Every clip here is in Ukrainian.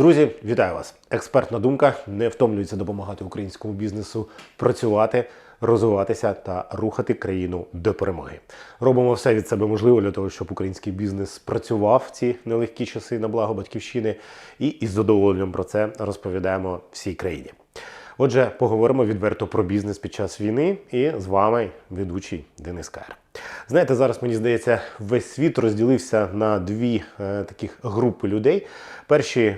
Друзі, вітаю вас! Експертна думка не втомлюється допомагати українському бізнесу працювати, розвиватися та рухати країну до перемоги. Робимо все від себе можливе для того, щоб український бізнес працював в ці нелегкі часи на благо батьківщини, і із задоволенням про це розповідаємо всій країні. Отже, поговоримо відверто про бізнес під час війни. І з вами ведучий Денис Кар. Знаєте, зараз мені здається, весь світ розділився на дві е, таких групи людей. Перші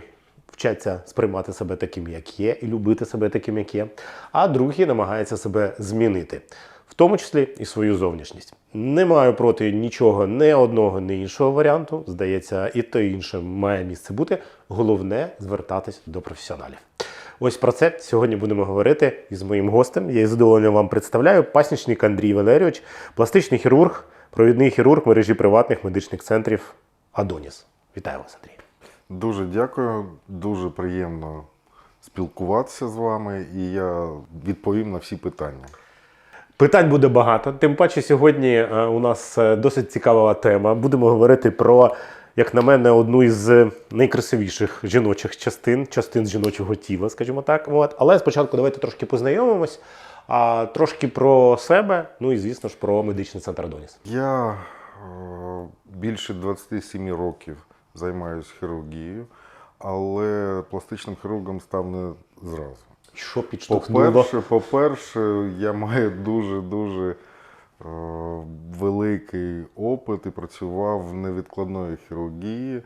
вчаться сприймати себе таким, як є, і любити себе таким, як є, а другі намагаються себе змінити. В тому числі і свою зовнішність. Не маю проти нічого, ні одного, ні іншого варіанту. Здається, і те і інше має місце бути. Головне звертатись до професіоналів. Ось про це сьогодні будемо говорити із моїм гостем. Я із задоволенням вам представляю пасічник Андрій Валерійович, пластичний хірург, провідний хірург мережі приватних медичних центрів Адоніс. Вітаю вас, Андрій. Дуже дякую, дуже приємно спілкуватися з вами, і я відповім на всі питання. Питань буде багато. Тим паче, сьогодні е, у нас е, досить цікава тема. Будемо говорити про, як на мене, одну із найкрасивіших жіночих частин, частин жіночого тіла, скажімо так. От. Але спочатку давайте трошки познайомимось, а трошки про себе, ну і звісно ж про медичний центр Адоніс. Я е, більше 27 років займаюся хірургією, але пластичним хірургом став не зразу. Що підштовхнуло? По-перше, по-перше, я маю дуже-дуже е, великий опит і працював в невідкладної хірургії.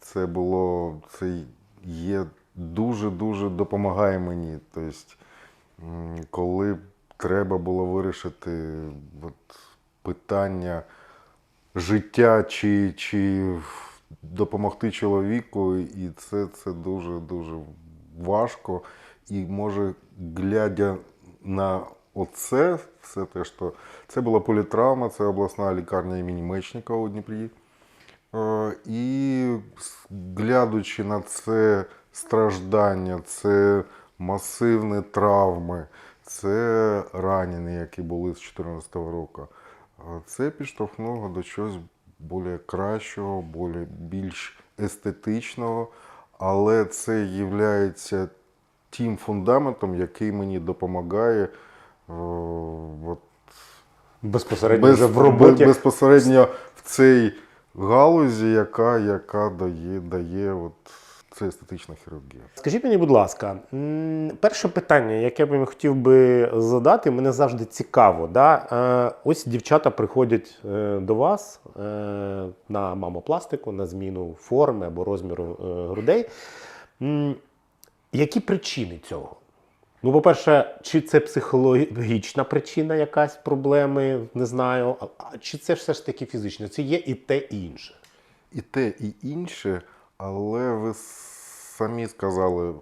Це було, це є дуже-дуже допомагає мені. Тобто, коли треба було вирішити от, питання життя чи, чи допомогти чоловіку, і це, це дуже-дуже важко. І може, глядя на оце, все те, що це була політравма, це обласна лікарня імені Мечникова у Дніпрі. Е, І глядячи на це страждання, це масивні травми, це ранені, які були з 2014 року, е, це підштовхнуло до чогось більш кращого, більш, більш естетичного, але це є тим фундаментом, який мені допомагає е, от, Безпосередньо вже в роботі. безпосередньо в цій галузі, яка, яка дає, дає от, це естетична хірургія. Скажіть мені, будь ласка, перше питання, яке б я хотів би задати, мене завжди цікаво. Да? Е, Ось дівчата приходять е, до вас е, на мамопластику, на зміну форми або розміру грудей. Які причини цього? Ну, по-перше, чи це психологічна причина якась проблеми, не знаю, а чи це все ж таки фізично? Це є і те, і інше. І те, і інше, але ви самі сказали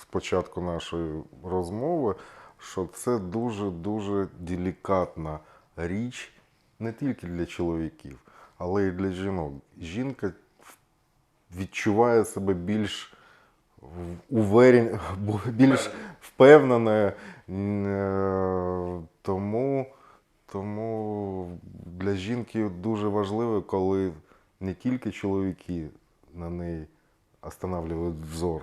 спочатку нашої розмови, що це дуже-дуже делікатна річ не тільки для чоловіків, але й для жінок. Жінка відчуває себе більш уверен, більш впевненою. Е, Тому, тому для жінки дуже важливо, коли не тільки чоловіки на неї останавливають взор,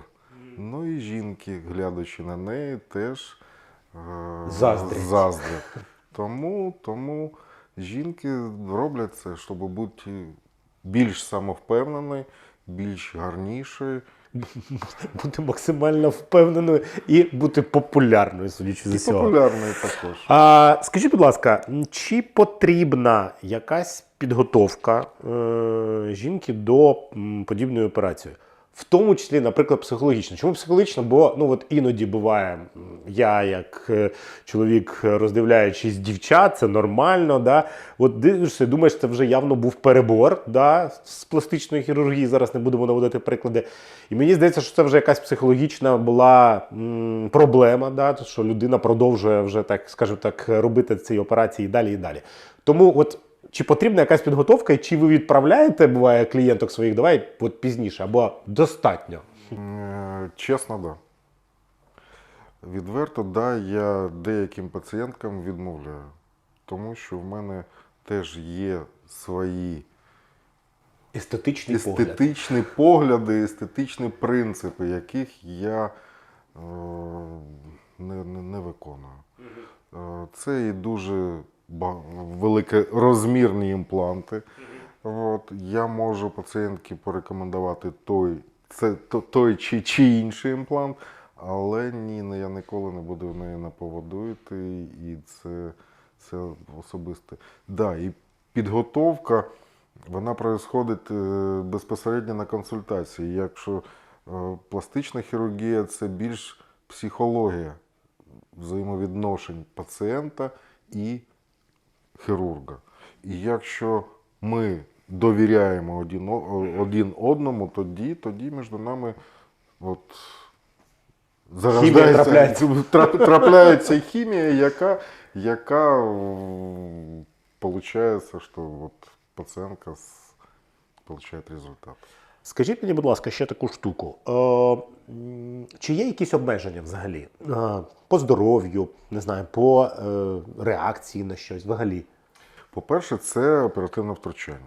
ну і жінки, глядачи на неї, теж е, Заздрять. заздрять. Тому, тому жінки роблять це, щоб бути більш самовпевненою, більш гарнішою. бути максимально впевненою і бути популярною, судячи з І усього. популярною також. А, скажіть, будь ласка, чи потрібна якась підготовка е, жінки до м, подібної операції? В тому числі, наприклад, психологічно. Чому психологічно? Бо ну от іноді буває, я як е, чоловік, е, роздивляючись дівчат, це нормально. Да? От дивишся, думаєш, це вже явно був перебор да? з пластичної хірургії. Зараз не будемо наводити приклади. І мені здається, що це вже якась психологічна була м, проблема, да? що людина продовжує вже так, скажімо так, робити ці операції і далі і далі. Тому, от чи потрібна якась підготовка, і чи ви відправляєте, буває, клієнток своїх, давай от пізніше, або достатньо? Е, Чесно, да. Відверто, да, я деяким пацієнткам відмовляю, тому що в мене теж є свої Естетичний погляд. естетичні погляди, естетичні принципи, яких я е, не, не, не виконую. Е, Це і дуже великорозмірні імпланти. От, я можу пацієнтці порекомендувати той, це, то- той чи, чи інший імплант, але ні, я ніколи не буду в неї на поводу йти, і це, це особисте. Да, і підготовка вона происходить е, безпосередньо на консультації. Якщо е, пластична хірургія це більш психологія взаємовідношень пацієнта і хірурга. І якщо ми довіряємо один, один одному, тоді, тоді між нами от, зарождається, трапляється. трапляється хімія, яка, яка виходить, що от пацієнтка получає результат. Скажіть мені, будь ласка, ще таку штуку. Е, чи є якісь обмеження взагалі? По здоров'ю, не знаю, по е, реакції на щось взагалі? По-перше, це оперативне втручання.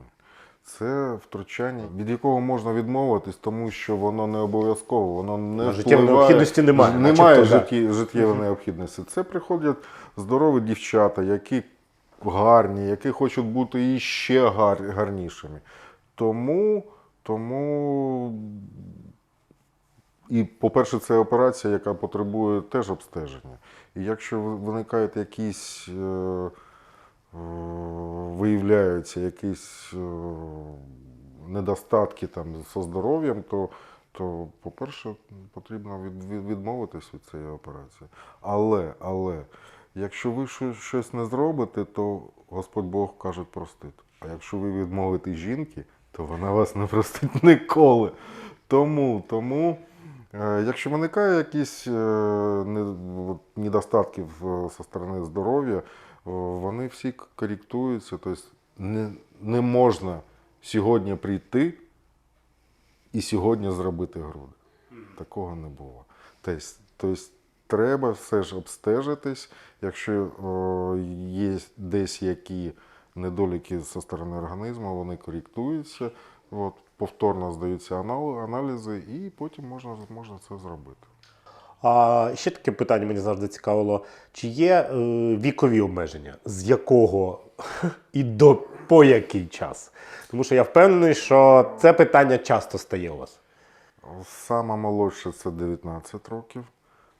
Це втручання, від якого можна відмовитись, тому що воно не обов'язково, воно не життєвої впливає- необхідності немає, Немає житті, життєвої необхідності. Це приходять здорові дівчата, які гарні, які хочуть бути іще гар, гарнішими. Тому, тому і, по-перше, це операція, яка потребує теж обстеження. І якщо ви- виникають якісь, е, е, виявляються якісь е, недостатки там зі здоров'ям, то, то, по-перше, потрібно від, від, відмовитись від цієї операції. Але, але, якщо ви щось не зробите, то Господь Бог каже простить. А якщо ви відмовите жінки, то вона вас не простить ніколи. Тому, тому якщо виникає якісь е, недостатки зі сторони здоров'я, вони всі коректуються. Тобто не, не можна сьогодні прийти і сьогодні зробити груди. Такого не було. Тобто, тобто треба все ж обстежитись, якщо є десь які недоліки зі сторони організму, вони коректуються, от, повторно здаються аналізи, і потім можна, можна це зробити. А ще таке питання мені завжди цікавило: чи є е, вікові обмеження? З якого і до по який час? Тому що я впевнений, що це питання часто стає у вас. Сама молодша це 19 років,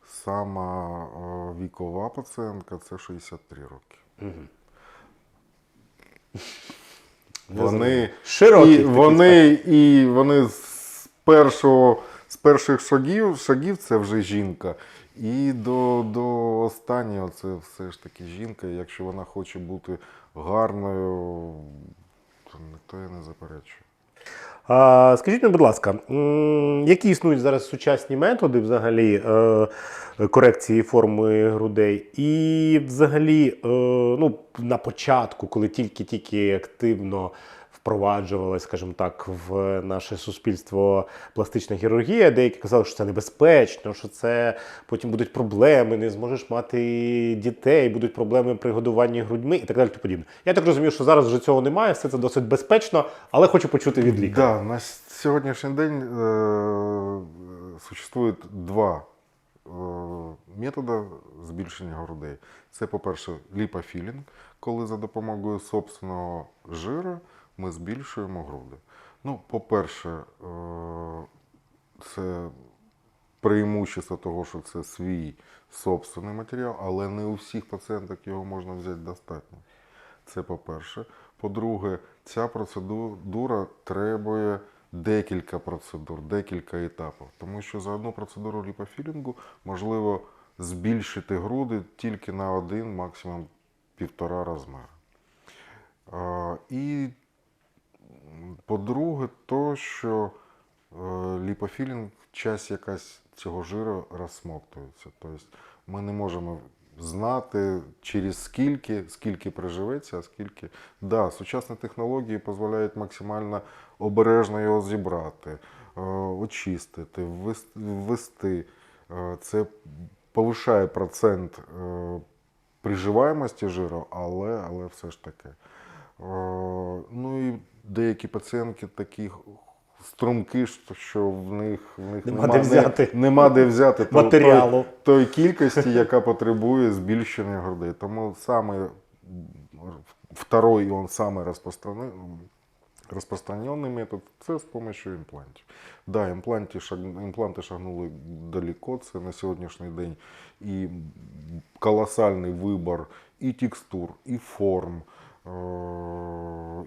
сама о, вікова пацієнтка це 63 роки. Вони, Широкі і, вони, і вони з першого з перших шагів, шагів це вже жінка. І до, до останнього це все ж таки жінка. Якщо вона хоче бути гарною, то ніхто її не заперечує. Скажіть мені, будь ласка, які існують зараз сучасні методи взагалі е, корекції форми грудей? І взагалі, е, ну, на початку, коли тільки-тільки активно впроваджувалася, скажімо так, в наше суспільство пластична хірургія, деякі казали, що це небезпечно, що це потім будуть проблеми, не зможеш мати дітей, будуть проблеми при годуванні грудьми і так далі. тому подібне. Я так розумію, що зараз вже цього немає, все це досить безпечно, але хочу почути від лікаря. Да, на сьогоднішній день е, два е, методи збільшення грудей. Це, по-перше, ліпофілінг, коли за допомогою собственного жиру ми збільшуємо груди. Ну, по-перше, е, це преимущество того, що це свій собственний матеріал, але не у всіх пацієнток його можна взяти достатньо. Це по-перше. По-друге, ця процедура требує декілька процедур, декілька етапів. Тому що за одну процедуру ліпофілінгу можливо збільшити груди тільки на один, максимум півтора розміри. І м, по-друге, то, що е, ліпофілінг, часть якась цього жиру розсмоктується. Тобто ми не можемо знати через скільки, скільки приживеться, а скільки. Да, сучасні технології дозволяють максимально обережно його зібрати, е, очистити, ввести. Е, Це повишає процент приживаємості жиру, але, але все ж таки. Е, Ну і деякі пацієнтки такі струмки, що- в них, в них Нема де взяти. Не, нема де взяти Матеріалу. Той, той кількості, яка потребує збільшення грудей. Тому саме второй, он саме розпространений, розпространений метод це з допомогою імплантів. Да, імпланти, шаг, імпланти шагнули далеко, це на сьогоднішній день і колосальний вибір і текстур, і форм,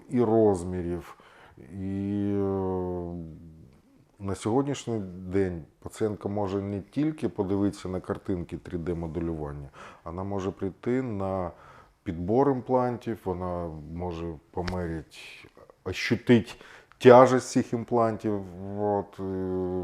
і розмірів. І е, на сьогоднішній день пацієнтка може не тільки подивитися на картинки 3D-моделювання, вона може прийти на підбор імплантів, вона може померити, ощутити тяжесть цих імплантів. От, е,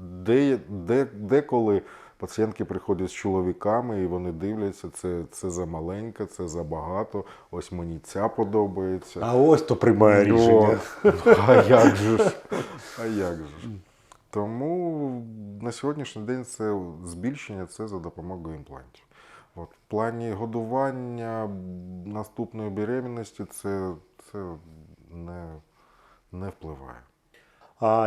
де, де, деколи пацієнтки приходять з чоловіками і вони дивляться, це, це замаленьке, це забагато, ось мені ця подобається. А ось то приймає рішення. А як же ж? А як же ж? Тому на сьогоднішній день це збільшення це за допомогою імплантів. От. В плані годування наступної беременності це, це не, не впливає.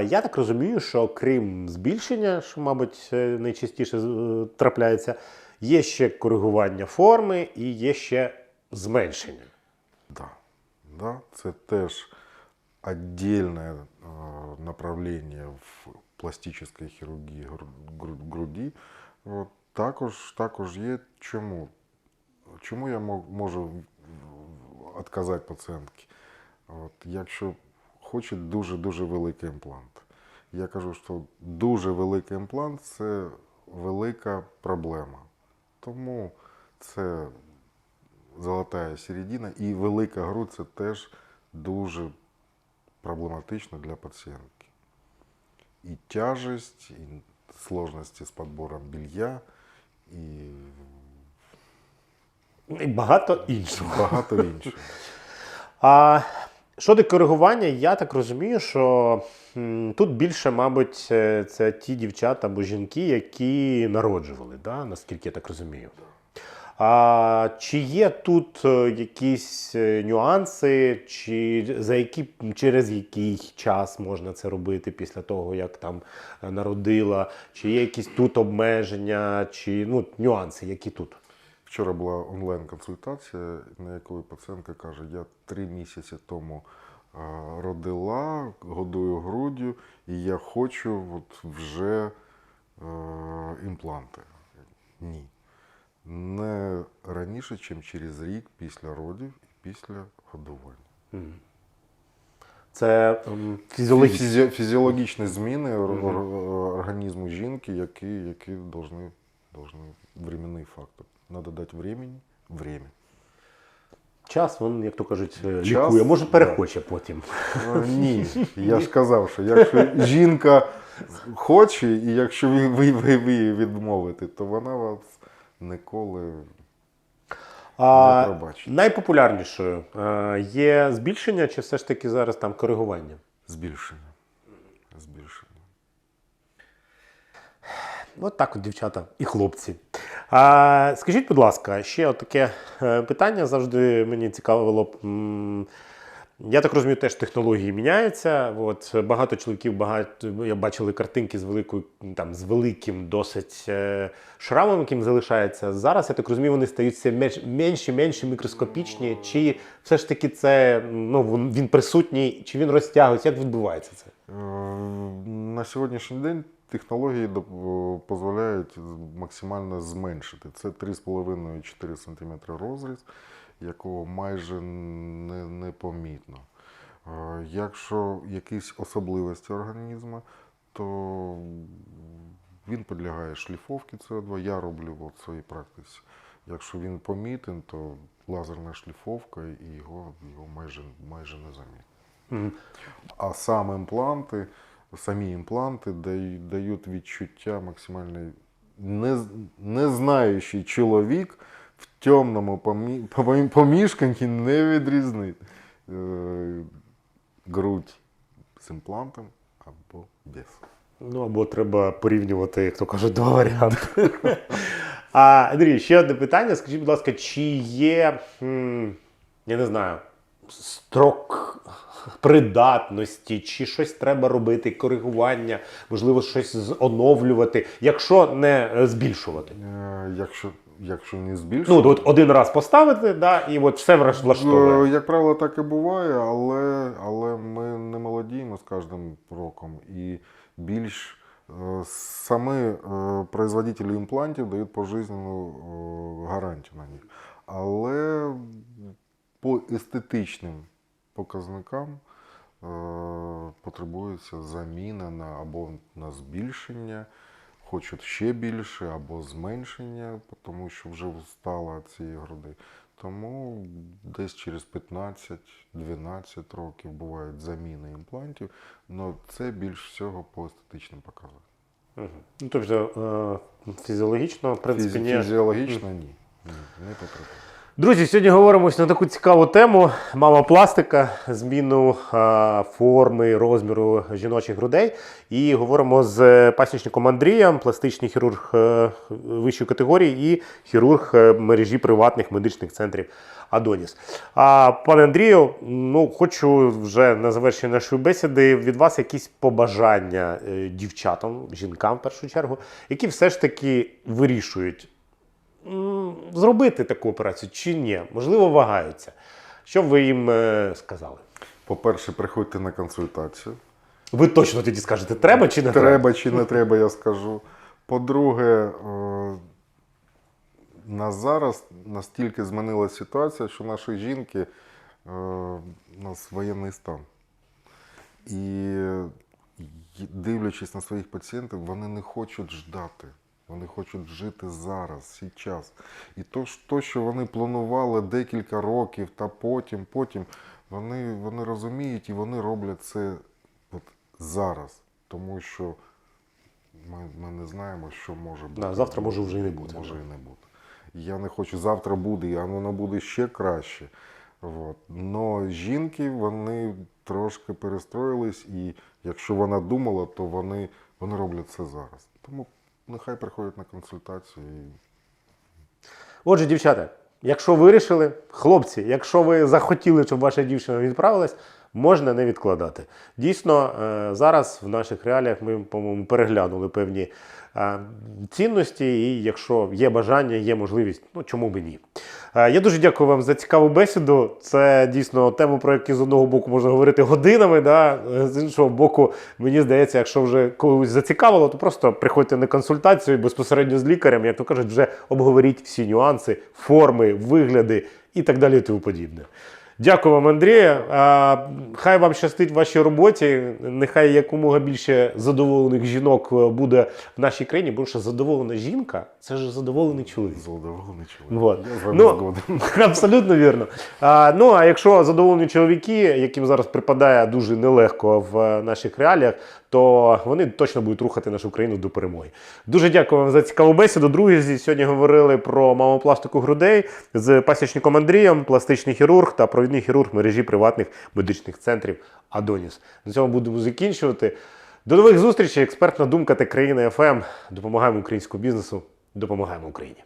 Я так розумію, що крім збільшення, що, мабуть, е, найчастіше е, трапляється, є ще коригування форми і є ще зменшення. Да, да, це теж отдельное э, направление в пластической хірургії гру- гру- груді. От, також, також є чому. Чому я можу відказати пацієнтки? От, якщо хоче дуже-дуже великий імплант. Я кажу, що дуже великий імплант це велика проблема. Тому це золота середина і велика грудь це теж дуже проблематично для пацієнтки. І тяжесть, і сложності з підбором білья, і І багато іншого. багато іншого. А щодо коригування, я так розумію, що тут більше, мабуть, е, це ті дівчата або жінки, які народжували, да? наскільки я так розумію. А чи є тут е, якісь е, нюанси, чи за які, через який час можна це робити після того, як там народила? Чи є якісь тут обмеження, чи ну, нюанси, які тут? Вчора була онлайн-консультація, на якої пацієнтка каже, я три місяці тому родила, годую груддю, і я хочу от вже е, імпланти. Ні. Не раніше, ніж через рік після родів і після годування. Це м. Фізі- фізіологічні зміни ор- ор- організму жінки, які, які должны, должны временний фактор. Надо дати времени, время. Час, він, як то кажуть, е, Час, лікує, може да. перехоче потім. Е, Ні, я ж казав, що якщо жінка хоче, і якщо ви, ви, ви, ви відмовите, то вона вас ніколи А, Не пробачить. найпопулярнішою е, є збільшення, чи все ж таки зараз там коригування? збільшення. Збільшення. От так от, дівчата і хлопці. А, скажіть, будь ласка, ще таке е, питання завжди мені цікавило. Я так розумію, теж технології міняються. От, багато чоловіків, багато я бачили картинки з великою, там, з великим досить е, шрамом, яким залишається. Зараз, я так розумію, вони стають менш, менші, менші, мікроскопічні. Чи все ж таки це ну, він присутній, чи він розтягується? Як відбувається це? Е, На сьогоднішній день технології дозволяють максимально зменшити. Це 3,5-4 см розріз, якого майже не, непомітно. Е, Якщо якісь особливості організму, то він підлягає шліфовці СО2. Я роблю в своїй практиці. Якщо він помітен, то лазерна шліфовка і його, його майже, майже не замітно. А сам імпланти, самі імпланти дають, відчуття максимальної. Не, не знаючий чоловік в темному помі, помі- помішканні не відрізнить е, грудь з імплантом або без. Ну або треба порівнювати, як то кажуть, два варіанти. А, Андрій, ще одне питання. Скажіть, будь ласка, чи є, я не знаю, строк придатності, чи щось треба робити, коригування, можливо, щось оновлювати, якщо не збільшувати. Е, Якщо, якщо не Ну, от один раз поставити, да, і от все влаштовує. Е, Як правило, так і буває, але, але ми не молодіємо з кожним роком. І більш е, самі е, производителі імплантів дають пожизненну е, гарантію на них. Але по естетичним показникам е, потребується заміна на або на збільшення, хочуть ще більше, або зменшення, тому що вже встала цієї груди. Тому десь через 15-12 років бувають заміни імплантів, але це більш всього по естетичним показам. Мгм. Ну, тобто е, фізіологічно, в принципі, Фізі- ні. Фізіологічно ні. Ні, не потрібно. Друзі, сьогодні говоримо на таку цікаву тему: мама пластика, зміну е, форми, розміру жіночих грудей. І говоримо з пасічником Андрієм, пластичний хірург е, вищої категорії і хірург е, мережі приватних медичних центрів Адоніс. А пане Андрію, ну хочу вже на завершення нашої бесіди від вас якісь побажання е, дівчатам, жінкам в першу чергу, які все ж таки вирішують зробити таку операцію чи ні? Можливо, вагаються. Що б ви їм е, сказали? По-перше, приходьте на консультацію. Ви точно тоді скажете, треба чи не треба? Треба чи не треба, я скажу. По-друге, е, на зараз настільки змінилася ситуація, що наші жінки е, у нас воєнний стан. І дивлячись на своїх пацієнтів, вони не хочуть ждати. Вони хочуть жити зараз, зараз. І то, що вони планували декілька років та потім, потім, вони, вони розуміють і вони роблять це от зараз. Тому що ми, ми не знаємо, що може бути. Да, завтра може вже і не бути, Може і не бути. Я не хочу, завтра буде, а воно буде ще краще. От. Но жінки вони трошки перестроїлись, і якщо вона думала, то вони, вони роблять це зараз. Тому нехай приходять на консультацію. Отже, дівчата, якщо вирішили, хлопці, якщо ви захотіли, щоб ваша дівчина відправилась, можна не відкладати. Дійсно, е, зараз в наших реаліях ми, по-моєму, переглянули певні е, цінності, і якщо є бажання, є можливість, ну чому б ні. Е, Я дуже дякую вам за цікаву бесіду. Це дійсно тема, про яку з одного боку можна говорити годинами. Да? З іншого боку, мені здається, якщо вже когось зацікавило, то просто приходьте на консультацію безпосередньо з лікарем, як то кажуть, вже обговоріть всі нюанси, форми, вигляди і так далі і тому подібне. Дякую вам, Андрія. Хай вам щастить в вашій роботі. Нехай якомога більше задоволених жінок е, буде в нашій країні, бо що задоволена жінка це ж задоволений чоловік. Задоволений чоловік. Вот. Я Ну. Абсолютно вірно. А, ну а якщо задоволені чоловіки, яким зараз припадає дуже нелегко в е, наших реаліях, то вони точно будуть рухати нашу країну до перемоги. Дуже дякую вам за цікаву бесіду. Друзі, сьогодні говорили про мамопластику грудей з пасічником Андрієм, пластичний хірург та провідний хірург мережі приватних медичних центрів Адоніс. На цьому будемо закінчувати. До нових зустрічей. Експертна думка та країна ФМ. Допомагаємо українському бізнесу, допомагаємо Україні.